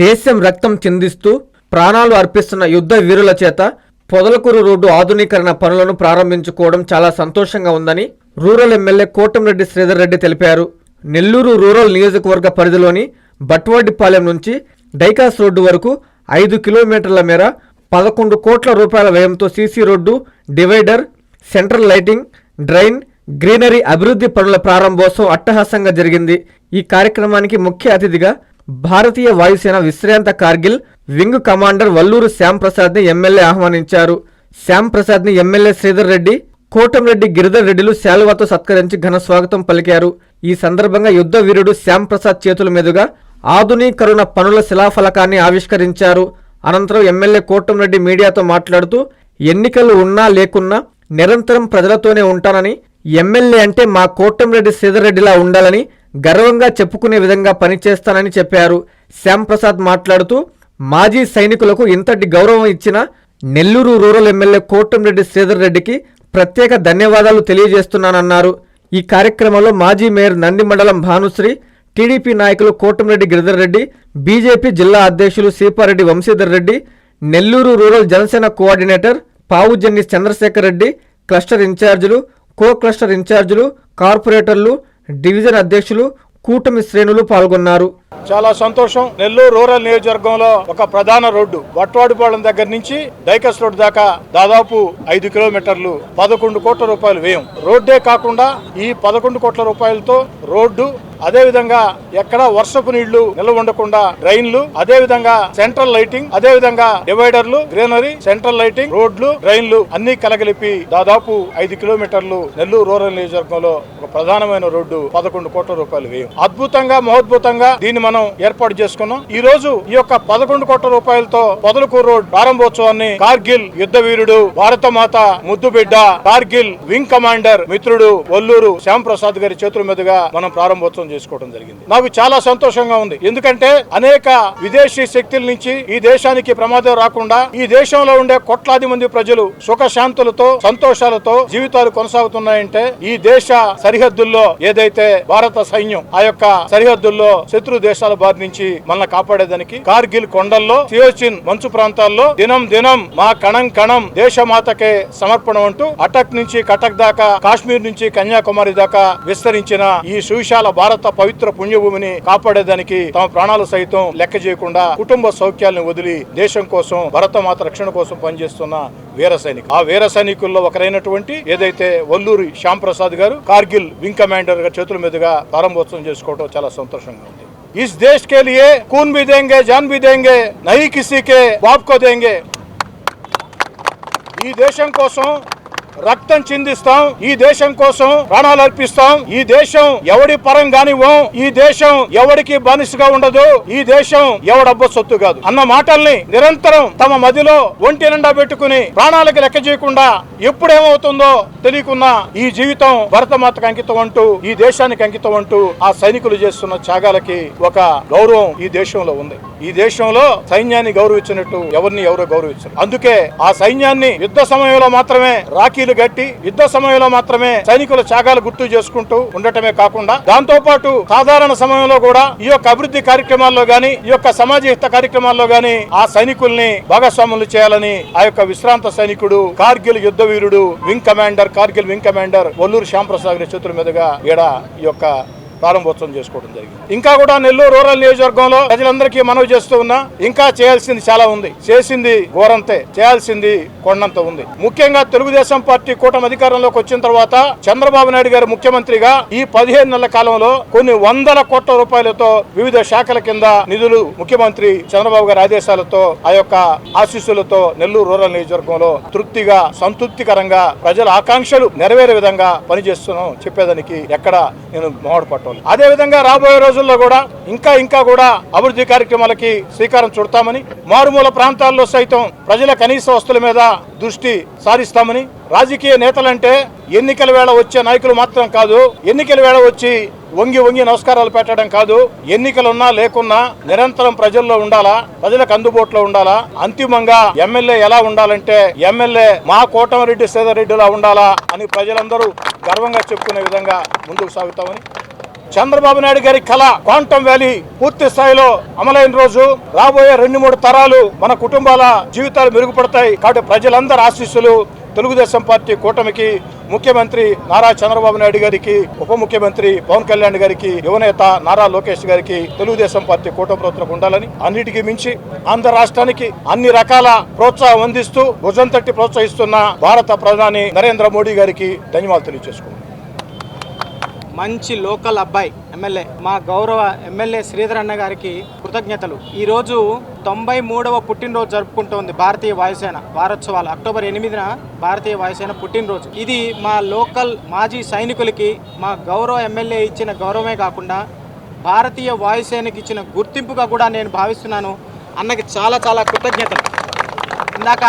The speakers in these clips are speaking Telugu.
దేశం రక్తం చిందిస్తూ ప్రాణాలు అర్పిస్తున్న యుద్ధ వీరుల చేత పొదలకూరు రోడ్డు ఆధునీకరణ పనులను ప్రారంభించుకోవడం చాలా సంతోషంగా ఉందని రూరల్ ఎమ్మెల్యే కోటంరెడ్డి శ్రీధర్ రెడ్డి తెలిపారు. నెల్లూరు రూరల్ నియోజకవర్గ పరిధిలోని బట్వాడిపాలెం నుంచి డైకాస్ రోడ్డు వరకు ఐదు కిలోమీటర్ల మేర పదకొండు కోట్ల రూపాయల వ్యయంతో CC road divider central lighting drain greenery అభివృద్ధి పనుల ప్రారంభోత్సవం అట్టహాసంగా జరిగింది. ఈ కార్యక్రమానికి ముఖ్య అతిథిగా భారతీయ వాయుసేన విశ్రాంత కార్గిల్ వింగ్ కమాండర్ వల్లూరు శ్యామ్ ప్రసాద్ని ఎమ్మెల్యే ఆహ్వానించారు. శ్యామ్ ప్రసాద్ని ఎమ్మెల్యే శ్రీధర్ రెడ్డి కోటంరెడ్డి గిరిధర్ రెడ్డిలు శాలువాతో సత్కరించి ఘన స్వాగతం పలికారు. ఈ సందర్భంగా యుద్ధ వీరుడు శ్యామ్ ప్రసాద్ చేతుల మీదుగా ఆధునీకరణ పనుల శిలాఫలకాన్ని ఆవిష్కరించారు. అనంతరం ఎమ్మెల్యే కోటంరెడ్డి మీడియాతో మాట్లాడుతూ ఎన్నికలు ఉన్నా లేకున్నా నిరంతరం ప్రజలతోనే ఉంటానని ఎమ్మెల్యే అంటే మా కోటంరెడ్డి శ్రీధర్ రెడ్డిలా ఉండాలని గర్వంగా చెప్పుకునే విధంగా పనిచేస్తానని చెప్పారు. శ్యాంప్రసాద్ మాట్లాడుతూ మాజీ సైనికులకు ఇంతటి గౌరవం ఇచ్చిన నెల్లూరు రూరల్ ఎమ్మెల్యే కోటంరెడ్డి శ్రీధర్ రెడ్డికి ప్రత్యేక ధన్యవాదాలు తెలియజేస్తున్నానన్నారు. ఈ కార్యక్రమంలో మాజీ మేయర్ నంది మండలం భానుశ్రీ టీడీపీ నాయకులు కోటంరెడ్డి గిరిధర్ రెడ్డి బీజేపీ జిల్లా అధ్యక్షులు Seepareddy Vamsidhar Reddy Nellore rural Janasena coordinator Pavujanni Chandrasekhar Reddy cluster ఇన్ఛార్జీలు కో క్లస్టర్ ఇన్ఛార్జీలు కార్పొరేటర్లు డివిజన్ అధ్యక్షులు కూటమి శ్రేణులు పాల్గొన్నారు. చాలా సంతోషం. నెల్లూరు రూరల్ నియోజకవర్గంలో ఒక ప్రధాన రోడ్డు వట్వాడిపాళెం దగ్గర నుంచి డైకస్ రోడ్డు దాకా దాదాపు ఐదు కిలోమీటర్లు పదకొండు కోట్ల రూపాయలు వ్యయం. రోడ్డే కాకుండా ఈ పదకొండు కోట్ల రూపాయలతో రోడ్డు అదే విధంగా ఎక్కడ వర్షపు నీళ్ళు నిల్వ ఉండకుండా డ్రైన్లు అదే విధంగా సెంట్రల్ లైటింగ్ అదే విధంగా డివైడర్లు గ్రీనరీ సెంట్రల్ లైటింగ్ రోడ్లు డ్రైన్లు అన్ని కలగలిపి దాదాపు ఐదు కిలోమీటర్లు నెల్లూరు రూరల్ నియోజకవర్గంలో ఒక ప్రధానమైన రోడ్డు పదకొండు కోట్ల రూపాయలు వ్యయం. అద్భుతంగా మహోద్భుతంగా దీన్ని మనం ఏర్పాటు చేసుకున్నాం. ఈ రోజు ఈ యొక్క పదకొండు కోట్ల రూపాయలతో పొదలకూరు రోడ్ ప్రారంభోత్సవాన్ని కార్గిల్ యుద్ధ వీరుడు భారత మాత ముద్దు బిడ్డ కార్గిల్ వింగ్ కమాండర్ మిత్రుడు ఒల్లూరు శ్యామ్ ప్రసాద్ గారి చేతుల మీదుగా మనం ప్రారంభోత్సవం చేసుకోవడం జరిగింది. నాకు చాలా సంతోషంగా ఉంది. ఎందుకంటే అనేక విదేశీ శక్తుల నుంచి ఈ దేశానికి ప్రమాదం రాకుండా ఈ దేశంలో ఉండే కోట్లాది మంది ప్రజలు సుఖశాంతులతో సంతోషాలతో జీవితాలు కొనసాగుతున్నాయంటే ఈ దేశ సరిహద్దుల్లో ఏదైతే భారత సైన్యం ఆ యొక్క సరిహద్దుల్లో శత్రు దేశాల బారి నుంచి మనల్ని కాపాడేదానికి కార్గిల్ కొండల్లో సియోచిన్ మంచు ప్రాంతాల్లో దినం దినం మా కణం కణం దేశమాతకే సమర్పణం అంటూ అటక్ నుంచి కటక్ దాకా కాశ్మీర్ నుంచి కన్యాకుమారి దాకా విస్తరించిన ఈ సువిశాల భారత భారత పవిత్ర పుణ్యభూమిని కాపాడేదానికి తమ ప్రాణాలు సైతం లెక్క చేయకుండా కుటుంబ సౌఖ్యాలను వదిలి దేశం కోసం భరతమాత రక్షణ కోసం పనిచేస్తున్న వీర సైనిక ఆ వీర సైనికుల్లో ఒకరైనటువంటి ఏదైతే వల్లూరి శ్యామ్ ప్రసాద్ గారు కార్గిల్ వింగ్ కమాండర్గా చేతుల మీదుగా ప్రారంభోత్సవం చేసుకోవడం చాలా సంతోషంగా ఉంది. ఇస్ దేశ్ కేలియే కూన్ బి దేంగే జాన్ బి దేంగే నహీ కిసీ కే కో దేంగే. ఈ దేశం కోసం రక్తం చిందిస్తాం ఈ దేశం కోసం ప్రాణాలు అర్పిస్తాం. ఈ దేశం ఎవడి పరం కానివ్వం ఈ దేశం ఎవడికి బానిసగా ఉండదు ఈ దేశం ఎవడబ్బ సొత్తు కాదు. అన్న మాటల్ని నిరంతరం తమ మదిలో ఒంటి నిండా పెట్టుకుని ప్రాణాలకు లెక్క చేయకుండా ఎప్పుడేమవుతుందో తెలియకున్న ఈ జీవితం భరతమాతకు అంకితం అంటూ ఈ దేశానికి అంకితం అంటూ ఆ సైనికులు చేస్తున్న త్యాగాలకి ఒక గౌరవం ఈ దేశంలో ఉంది. ఈ దేశంలో సైన్యాన్ని గౌరవించినట్టు ఎవరిని ఎవరు గౌరవించారు. అందుకే ఆ సైన్యాన్ని యుద్ధ సమయంలో మాత్రమే రాఖీ రాఖీలు గట్టి యుద్ధ సమయంలో మాత్రమే సైనికుల త్యాగాలు గుర్తు చేసుకుంటూ ఉండటమే కాకుండా దాంతో పాటు సాధారణ సమయంలో కూడా ఈ యొక్క అభివృద్ధి కార్యక్రమాల్లో గాని ఈ యొక్క సమాజ హిత కార్యక్రమాల్లో గాని ఆ సైనికుల్ని భాగస్వాములు చేయాలని ఆ యొక్క విశ్రాంత సైనికుడు కార్గిల్ యుద్ధ వీరుడు wing commander Kargil wing commander Olluru Shyamprasad చేతుల మీదుగా ఈడ ఈ యొక్క ప్రారంభోత్సవం చేసుకోవడం జరిగింది. ఇంకా కూడా నెల్లూరు రూరల్ నియోజకవర్గంలో ప్రజలందరికీ మనవి చేస్తూ ఉన్నా ఇంకా చేయాల్సింది చాలా ఉంది. చేసింది ఘోరంతే చేయాల్సింది కొండంత ఉంది. ముఖ్యంగా తెలుగుదేశం పార్టీ కూటమి అధికారంలోకి వచ్చిన తర్వాత చంద్రబాబు నాయుడు గారు ముఖ్యమంత్రిగా ఈ పదిహేను నెలల కాలంలో కొన్ని వందల కోట్ల రూపాయలతో వివిధ శాఖల కింద నిధులు ముఖ్యమంత్రి చంద్రబాబు గారి ఆదేశాలతో ఆ యొక్క ఆశీస్సులతో నెల్లూరు రూరల్ నియోజకవర్గంలో తృప్తిగా సంతృప్తికరంగా ప్రజల ఆకాంక్షలు నెరవేరే విధంగా పనిచేస్తున్నాం చెప్పేదానికి ఎక్కడ నేను మొహడు అదేవిధంగా రాబోయే రోజుల్లో కూడా ఇంకా ఇంకా కూడా అభివృద్ధి కార్యక్రమాలకి శ్రీకారం చుడతామని మారుమూల ప్రాంతాల్లో సైతం ప్రజల కనీస వస్తువుల మీద దృష్టి సారిస్తామని రాజకీయ నేతలంటే ఎన్నికల వేళ వచ్చే నాయకులు మాత్రం కాదు ఎన్నికల వేళ వచ్చి వంగి వంగి నమస్కారాలు పెట్టడం కాదు ఎన్నికలున్నా లేకున్నా నిరంతరం ప్రజల్లో ఉండాలా ప్రజలకు అందుబాటులో ఉండాలా అంతిమంగా ఎమ్మెల్యే ఎలా ఉండాలంటే ఎమ్మెల్యే మా కోటమిరెడ్డి శ్రీధర్ రెడ్డిలా ఉండాలా అని ప్రజలందరూ గర్వంగా చెప్పుకునే విధంగా ముందుకు సాగుతామని చంద్రబాబు నాయుడు గారి కళ క్వాంటమ్ వ్యాలీ పూర్తి స్థాయిలో అమలైన రోజు. రాబోయే రెండు మూడు తరాలు మన కుటుంబాల జీవితాలు మెరుగుపడతాయి. కాబట్టి ప్రజలందరి ఆశీస్సులు తెలుగుదేశం పార్టీ కూటమికి ముఖ్యమంత్రి నారా చంద్రబాబు నాయుడు గారికి ఉప ముఖ్యమంత్రి పవన్ కళ్యాణ్ గారికి యువనేత నారా లోకేష్ గారికి తెలుగుదేశం పార్టీ కూటమి ప్రభుత్వం ఉండాలని అన్నిటికీ మించి ఆంధ్ర రాష్ట్రానికి అన్ని రకాల ప్రోత్సాహం అందిస్తూ భుజం తట్టి ప్రోత్సహిస్తున్న భారత ప్రధాని నరేంద్ర మోడీ గారికి ధన్యవాదాలు తెలియజేసుకున్నాను మంచి లోకల్ అబ్బాయి ఎమ్మెల్యే మా గౌరవ ఎమ్మెల్యే శ్రీధర్ అన్న గారికి కృతజ్ఞతలు. ఈరోజు తొంభై మూడవ పుట్టినరోజు జరుపుకుంటోంది భారతీయ వాయుసేన వారోత్సవాలు. అక్టోబర్ ఎనిమిదిన భారతీయ వాయుసేన పుట్టినరోజు. ఇది మా లోకల్ మాజీ సైనికులకి మా గౌరవ ఎమ్మెల్యే ఇచ్చిన గౌరవమే కాకుండా భారతీయ వాయుసేనకి ఇచ్చిన గుర్తింపుగా కూడా నేను భావిస్తున్నాను. అన్నకి చాలా చాలా కృతజ్ఞతలు. ఇందాక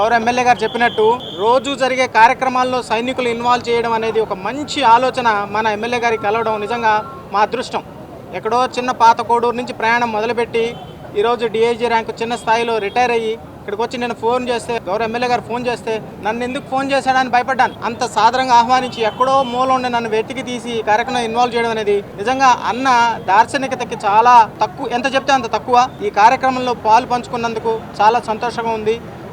గౌరవ ఎమ్మెల్యే గారు చెప్పినట్టు రోజు జరిగే కార్యక్రమాల్లో సైనికులు ఇన్వాల్వ్ చేయడం అనేది ఒక మంచి ఆలోచన మన ఎమ్మెల్యే గారికి కలవడం నిజంగా మా అదృష్టం. ఎక్కడో చిన్న పాత కోడూరు నుంచి ప్రయాణం మొదలుపెట్టి ఈరోజు డిఐజీ ర్యాంకు చిన్న స్థాయిలో రిటైర్ అయ్యి ఇక్కడికి వచ్చి నేను ఫోన్ చేస్తే గౌరవ ఎమ్మెల్యే గారు ఫోన్ చేస్తే నన్ను ఎందుకు ఫోన్ చేశాడని భయపడ్డాను. అంత సాధారణంగా ఆహ్వానించి ఎక్కడో మూల ఉండి నన్ను వెతికి తీసి కార్యక్రమం ఇన్వాల్వ్ చేయడం అనేది నిజంగా అన్న దార్శనికతకి చాలా తక్కువ ఎంత చెప్తే అంత తక్కువ. ఈ కార్యక్రమంలో పాలు పంచుకున్నందుకు చాలా సంతోషంగా ఉంది.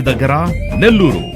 దగ్గర నెల్లూరు.